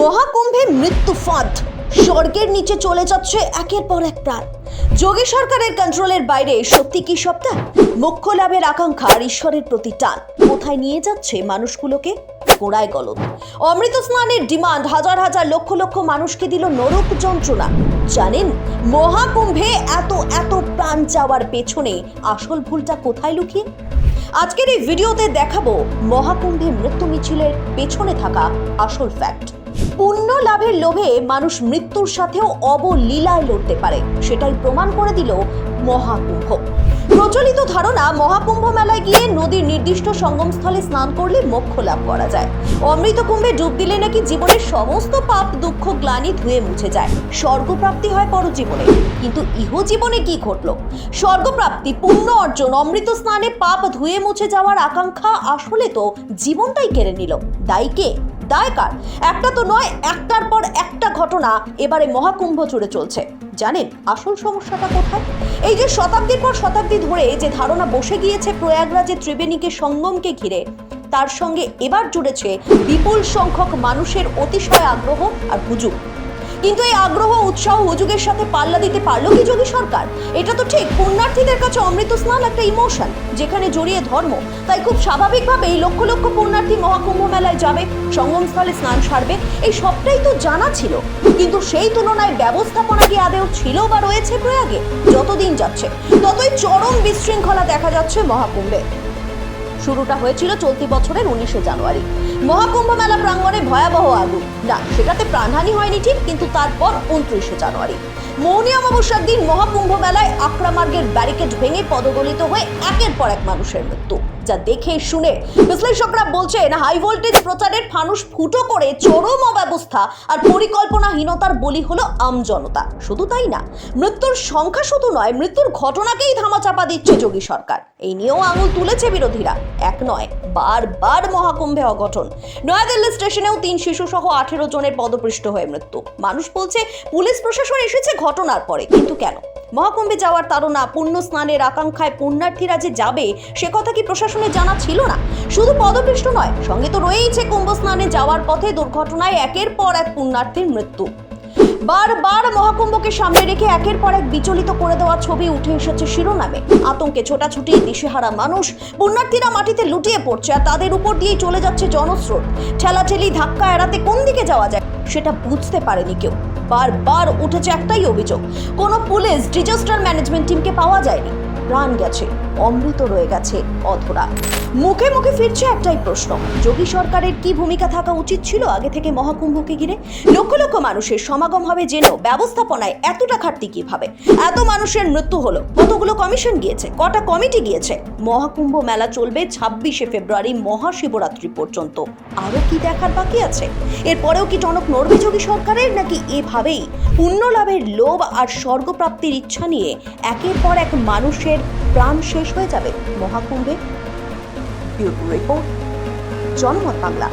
মহাকুম্ভে মৃত্যু ফাঁদ। স্বর্গের নিচে চলে যাচ্ছে একের পর এক প্রাণ। যোগী সরকারের কন্ট্রোলের বাইরে সত্যি কি সবটা? মুখ্য লাভের আকাঙ্ক্ষা আর ঈশ্বরের প্রতি টান। কোথায় নিয়ে যাচ্ছে মানুষগুলোকে? গোড়ায় গলত অমৃত স্নানের ডিমান্ড হাজার হাজার লক্ষ লক্ষ মানুষকে দিল নরক যন্ত্রণা। জানেন, মহাকুম্ভে এত এত প্রাণ যাওয়ার পেছনে আসল ভুলটা কোথায় লুকিয়ে? আজকের এই ভিডিওতে দেখাবো মহাকুম্ভে মৃত্যু মিছিলের পেছনে থাকা আসল ফ্যাক্ট পুণ্য লাভের লোভে মানুষ মৃত্যুর সাথেও অবলীলায় লড়তে পারে। সেটাই প্রমাণ করে দিল মহাকুম্ভ। প্রচলিত ধারণা, মহাকুম্ভ মেলায় গিয়ে নদীর নির্দিষ্ট সঙ্গমস্থলে স্নান করলে মোক্ষ লাভ করা যায়। অমৃত কুম্ভে ডুব দিলে নাকি জীবনের সমস্ত পাপ, দুঃখ, গ্লানি ধুয়ে মুছে যায়। স্বর্গপ্রাপ্তি হয় পরজীবনে। কিন্তু ইহ জীবনে কি ঘটলো? স্বর্গপ্রাপ্তি, পুণ্য অর্জন, অমৃত স্নানে পাপ ধুয়ে মুছে যাওয়ার আকাঙ্ক্ষা আসলে তো জীবনটাই কেড়ে নিল। দায়ী কে? দায় কার একটা তো নয়, একটার পর একটা ঘটনা এবারে মহাকুম্ভ জুড়ে চলছে। জানেন আসল সমস্যাটা কোথায়? এই যে শতাব্দীর পর শতাব্দী ধরে যে ধারণা বসে গিয়েছে প্রয়াগরাজের ত্রিবেণীকে সঙ্গমকে ঘিরে, তার সঙ্গে এবার জুড়েছে বিপুল সংখ্যক মানুষের অতিশয় আগ্রহ আর হুজুগ। কিন্তু এই আগ্রহ, উৎসাহ হুজুগের সাথে পাল্লা দিতে পারল কি যোগী সরকার? এটা তো ঠিক, পুণ্যার্থীদের কাছে অমৃত স্নান একটা ইমোশন, যেখানে জড়িয়ে ধর্ম। তাই খুব স্বাভাবিকভাবেই লক্ষ লক্ষ পুণ্যার্থী মহাকুম্ভ মেলায় যাবে, সঙ্গমস্থলে স্নান সারবে, এই সবটাই তো জানা ছিল। কিন্তু সেই তুলনায় ব্যবস্থাপনা কি আদেও ছিল বা রয়েছে প্রয়াগে? যতদিন যাচ্ছে, ততই চরম বিশৃঙ্খলা দেখা যাচ্ছে মহাকুম্ভে। শুরুটা হয়েছিল চলতি বছরের উনিশে জানুয়ারি। মহাকুম্ভ মেলা প্রাঙ্গণে ভয়াবহ আগুন। না, সেটাতে প্রাণহানি হয়নি ঠিক, কিন্তু তারপর উনত্রিশে জানুয়ারি। মৌনী অমাবস্যার দিন মহাকুম্ভ মেলায় আক্রামার্গের ব্যারিকেড ভেঙে পদদলিত হয়ে একের পর এক মানুষের মৃত্যু। যা দেখে শুনে। বিশ্লেষকরা বলছেন, হাই ভোল্টেজ প্রচারের ফানুষ ফুটো করে চরম অব্যবস্থা আর পরিকল্পনাহীনতার বলি হলো আমজনতা শুধু তাই না, মৃত্যুর সংখ্যা শুধু নয়, মৃত্যুর ঘটনাকেই ধামাচাপা দিচ্ছে যোগী সরকার। এই নিয়েও আঙুল তুলেছে বিরোধীরা। এক নয়, বারবার মহাকুম্ভে অঘটন। নয়াদিল্লি স্টেশনেও তিন শিশু সহ আঠেরো জনের পদপৃষ্ট হয়ে মৃত্যু। মানুষ বলছে, পুলিশ প্রশাসন এসেছে ঘটনার পরে, কিন্তু কেন? মহাকুম্ভে যাওয়ার তারা পুণ্য স্নানের আকাঙ্ক্ষায় পুণ্যার্থীরা যে যাবে, সে কথা কি প্রশাসনের জানা ছিল না? শুধু পদপৃষ্ট নয়, সঙ্গে তো রয়েইছে কুম্ভ স্নানে যাওয়ার পথে দুর্ঘটনায় একের পর এক পুণ্যার্থীর মৃত্যু। বারবার মহাকুম্ভকে সামনে রেখে একের পর এক বিচলিত করে দেওয়া ছবি উঠে এসেছে শিরোনামে। আতঙ্কে ছোটাছুটি, দিশেহারা মানুষ, পুণ্যার্থীরা মাটিতে লুটিয়ে পড়ছে আর তাদের উপর দিয়েই চলে যাচ্ছে জনস্রোত। ঠেলাঠেলি ধাক্কা এড়াতে কোন দিকে যাওয়া যায়, সেটা বুঝতে পারেনি কেউ। বারবার উঠেছে একটাই অভিযোগ। কোনো পুলিশ ডিজাস্টার ম্যানেজমেন্ট টিমকে পাওয়া যায়নি। প্রাণ গেছে, অমৃত রয়ে গেছে অধরা। মুখে মুখে ফিরছে একটাই প্রশ্ন, যোগী সরকারের কি ভূমিকা থাকা উচিত ছিল আগে থেকে মহাকুম্ভকে ঘিরে? লক্ষ লক্ষ মানুষের সমাগম হবে জেনেও ব্যবস্থাপনায় এতটা ঘাটতি কীভাবে? এত মানুষের মৃত্যু হলো, কতগুলো কমিশন গিয়েছে, কটা কমিটি গিয়েছে? মহাকুম্ভ মেলা চলবে ছাব্বিশে ফেব্রুয়ারি মহাশিবরাত্রি পর্যন্ত। আরও কি দেখার বাকি আছে? এরপরেও কি টনক নড়বে যোগী সরকারের, নাকি এভাবেই পুণ্য লাভের লোভ আর স্বর্গপ্রাপ্তির ইচ্ছা নিয়ে একের পর এক মানুষের প্রাণ শেষ হয়ে যাবে মহাকুম্ভে। রিপোর্ট জনমত বাংলা